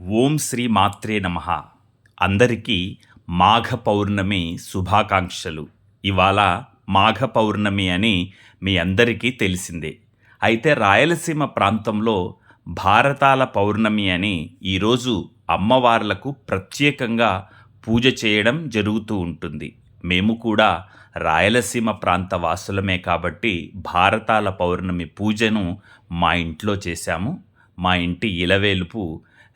ఓం శ్రీ మాత్రే నమ. అందరికీ మాఘ పౌర్ణమి శుభాకాంక్షలు. ఇవాళ మాఘ పౌర్ణమి అని మీ అందరికీ తెలిసిందే. అయితే రాయలసీమ ప్రాంతంలో భారతాల పౌర్ణమి అని ఈరోజు అమ్మవార్లకు ప్రత్యేకంగా పూజ చేయడం జరుగుతూ ఉంటుంది. మేము కూడా రాయలసీమ ప్రాంత వాసులమే కాబట్టి భారతాల పౌర్ణమి పూజను మా ఇంట్లో చేశాము. మా ఇంటి ఇలవేలుపు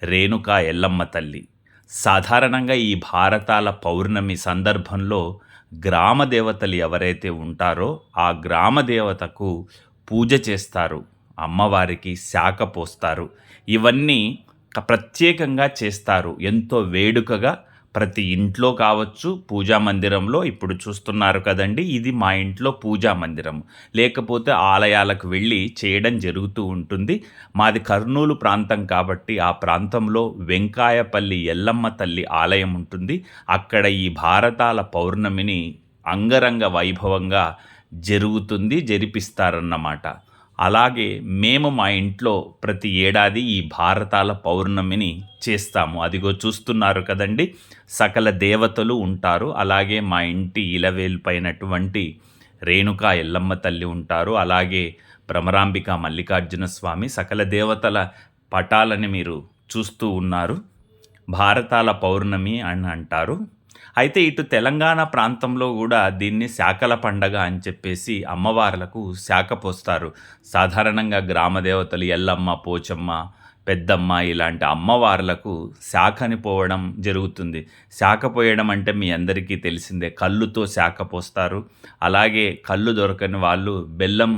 రేణుకా ఎల్లమ్మ తల్లి. సాధారణంగా ఈ భారతాల పౌర్ణమి సందర్భంలో గ్రామ దేవతలు ఎవరైతే ఉంటారో ఆ గ్రామ దేవతకు పూజ చేస్తారు. అమ్మవారికి శాఖ పోస్తారు. ఇవన్నీ ప్రత్యేకంగా చేస్తారు. ఎంతో వేడుకగా ప్రతి ఇంట్లో కావచ్చు పూజా మందిరంలో ఇప్పుడు చూస్తున్నారు కదండి ఇది మా ఇంట్లో పూజా మందిరం. లేకపోతే ఆలయాలకు వెళ్ళి చేయడం జరుగుతూ ఉంటుంది. మాది కర్నూలు ప్రాంతం కాబట్టి ఆ ప్రాంతంలో వెంకాయపల్లి ఎల్లమ్మ తల్లి ఆలయం ఉంటుంది. అక్కడ ఈ భారతాల పౌర్ణమిని అంగరంగ వైభవంగా జరుగుతుంది జరిపిస్తారన్నమాట. అలాగే మేము మా ఇంట్లో ప్రతి ఏడాది ఈ భారతాల పౌర్ణమిని చేస్తాము. అదిగో చూస్తున్నారు కదండి సకల దేవతలు ఉంటారు. అలాగే మా ఇంటి ఇలవేల్పైనటువంటి రేణుకా ఎల్లమ్మ తల్లి ఉంటారు. అలాగే భ్రమరాంబిక మల్లికార్జున స్వామి సకల దేవతల పటాలని మీరు చూస్తూ ఉన్నారు. భారతాల పౌర్ణమి అని అంటారు. అయితే ఇటు తెలంగాణ ప్రాంతంలో కూడా దీన్ని శాఖల పండగ అని చెప్పేసి అమ్మవార్లకు శాఖ పోస్తారు. సాధారణంగా గ్రామ దేవతలు ఎల్లమ్మ పోచమ్మ పెద్దమ్మ ఇలాంటి అమ్మవార్లకు శాఖని పోవడం జరుగుతుంది. శాఖ పోయడం అంటే మీ అందరికీ తెలిసిందే కళ్ళుతో శాఖ పోస్తారు. అలాగే కళ్ళు దొరకని వాళ్ళు బెల్లం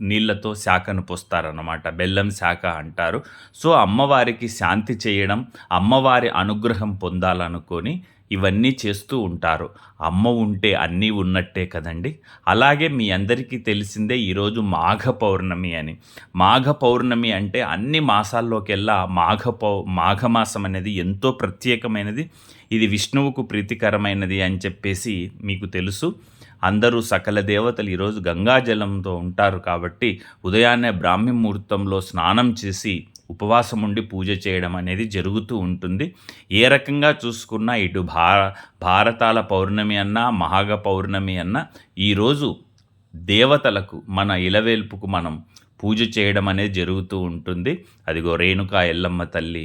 నీళ్ళతో శాఖను పోస్తారన్నమాట. బెల్లం శాఖ అంటారు. సో అమ్మవారికి శాంతి చేయడం అమ్మవారి అనుగ్రహం పొందాలనుకొని ఇవన్నీ చేస్తూ ఉంటారు. అమ్మ ఉంటే అన్నీ ఉన్నట్టే కదండి? అలాగే మీ అందరికీ తెలిసిందే ఈరోజు మాఘ పౌర్ణమి అని. మాఘ పౌర్ణమి అంటే అన్ని మాసాల్లోకెల్లా మాఘ పౌ మాఘమాసం అనేది ఎంతో ప్రత్యేకమైనది. ఇది విష్ణువుకు ప్రీతికరమైనది అని చెప్పేసి మీకు తెలుసు. అందరూ సకల దేవతలు ఈరోజు గంగాజలంతో ఉంటారు కాబట్టి ఉదయాన్నే బ్రాహ్మీ ముహూర్తంలో స్నానం చేసి ఉపవాసం ఉండి పూజ చేయడం అనేది జరుగుతూ ఉంటుంది. ఏ రకంగా చూసుకున్నా ఇటు భా భారతాల పౌర్ణమి అన్నా మహాగ పౌర్ణమి అన్నా ఈరోజు దేవతలకు మన ఇలవేల్పుకు మనం పూజ చేయడం అనేది జరుగుతూ ఉంటుంది. అదిగో రేణుకా ఎల్లమ్మ తల్లి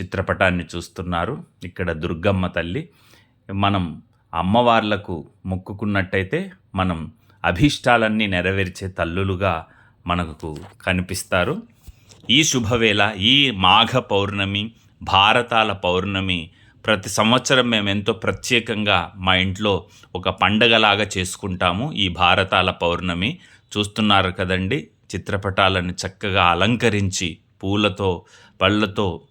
చిత్రపటాన్ని చూస్తున్నారు. ఇక్కడ దుర్గమ్మ తల్లి. మనం అమ్మవార్లకు మొక్కుకున్నట్టయితే మనం అభీష్టాలన్నీ నెరవేర్చే తల్లులుగా మనకు కనిపిస్తారు. ఈ శుభవేళ ఈ మాఘ పౌర్ణమి భారతాల పౌర్ణమి ప్రతి సంవత్సరం మేము ఎంతో ప్రత్యేకంగా మా ఇంట్లో ఒక పండగలాగా చేసుకుంటాము. ఈ భారతాల పౌర్ణమి చూస్తున్నారు కదండి. చిత్రపటాలను చక్కగా అలంకరించి పూలతో పళ్ళతో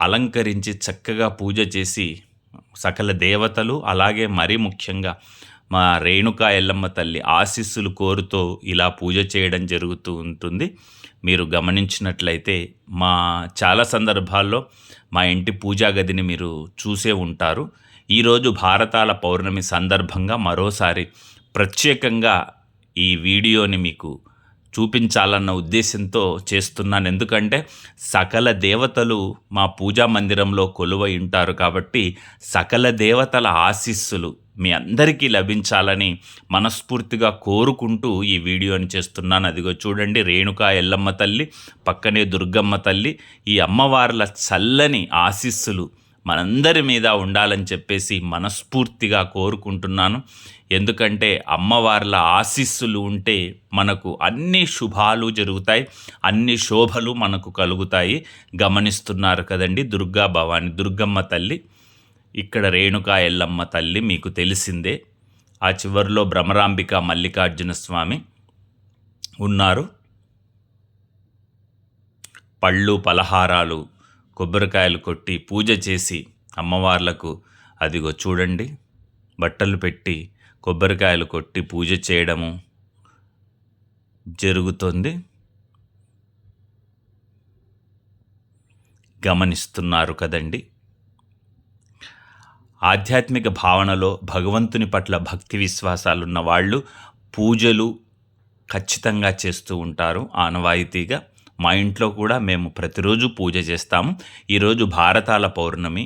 అలంకరించి చక్కగా పూజ చేసి సకల దేవతలు అలాగే మరీ ముఖ్యంగా మా రేణుకా ఎల్లమ్మ తల్లి ఆశీస్సులు కోరుతూ ఇలా పూజ చేయడం జరుగుతూ ఉంటుంది. మీరు గమనించినట్లయితే మా చాలా సందర్భాల్లో మా ఇంటి పూజా గదిని మీరు చూసే ఉంటారు. ఈరోజు భారతాల పౌర్ణమి సందర్భంగా మరోసారి ప్రత్యేకంగా ఈ వీడియోని మీకు చూపించాలన్న ఉద్దేశంతో చేస్తున్నాను. ఎందుకంటే సకల దేవతలు మా పూజా మందిరంలో కొలువై ఉంటారు కాబట్టి సకల దేవతల ఆశీస్సులు మీ అందరికీ లభించాలని మనస్ఫూర్తిగా కోరుకుంటూ ఈ వీడియోని చేస్తున్నాను. అదిగో చూడండి రేణుకా ఎల్లమ్మ తల్లి పక్కనే దుర్గమ్మ తల్లి ఈ అమ్మవార్ల చల్లని ఆశీస్సులు మనందరి మీద ఉండాలని చెప్పేసి మనస్ఫూర్తిగా కోరుకుంటున్నాను. ఎందుకంటే అమ్మవార్ల ఆశీస్సులు ఉంటే మనకు అన్ని శుభాలు జరుగుతాయి అన్ని శోభలు మనకు కలుగుతాయి. గమనిస్తున్నారు కదండి దుర్గా భవాని దుర్గమ్మ తల్లి. ఇక్కడ రేణుకా ఎల్లమ్మ తల్లి మీకు తెలిసిందే. ఆ చివరిలో భ్రమరాంబిక మల్లికార్జున స్వామి ఉన్నారు. పళ్ళు పలహారాలు కొబ్బరికాయలు కొట్టి పూజ చేసి అమ్మవార్లకు అదిగో చూడండి బట్టలు పెట్టి కొబ్బరికాయలు కొట్టి పూజ చేయడము జరుగుతుంది. గమనిస్తున్నారు కదండి. ఆధ్యాత్మిక భావనలో భగవంతుని పట్ల భక్తి విశ్వాసాలున్న వాళ్ళు పూజలు ఖచ్చితంగా చేస్తూ ఉంటారు. ఆనవాయితీగా మా ఇంట్లో కూడా మేము ప్రతిరోజు పూజ చేస్తాము ఈరోజు భారతాల పౌర్ణమి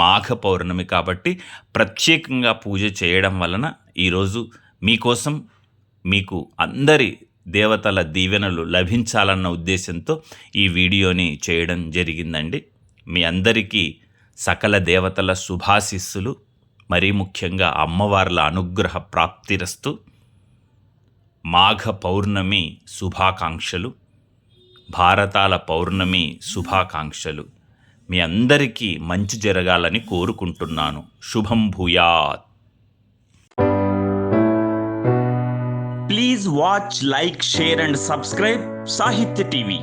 మాఘ పౌర్ణమి కాబట్టి ప్రత్యేకంగా పూజ చేయడం వలన ఈరోజు మీకోసం మీకు అందరి దేవతల దీవెనలు లభించాలన్న ఉద్దేశంతో ఈ వీడియోని చేయడం జరిగిందండి. మీ అందరికీ సకల దేవతల శుభాశిస్సులు మరీ ముఖ్యంగా అమ్మవార్ల అనుగ్రహ ప్రాప్తిరస్తు మాఘ పౌర్ణమి శుభాకాంక్షలు. భారతాల పౌర్ణమి శుభాకాంక్షలు. మీ అందరికీ మంచి జరగాలని కోరుకుంటున్నాను. శుభం భూయాత్. Please watch like share and subscribe Sahitya TV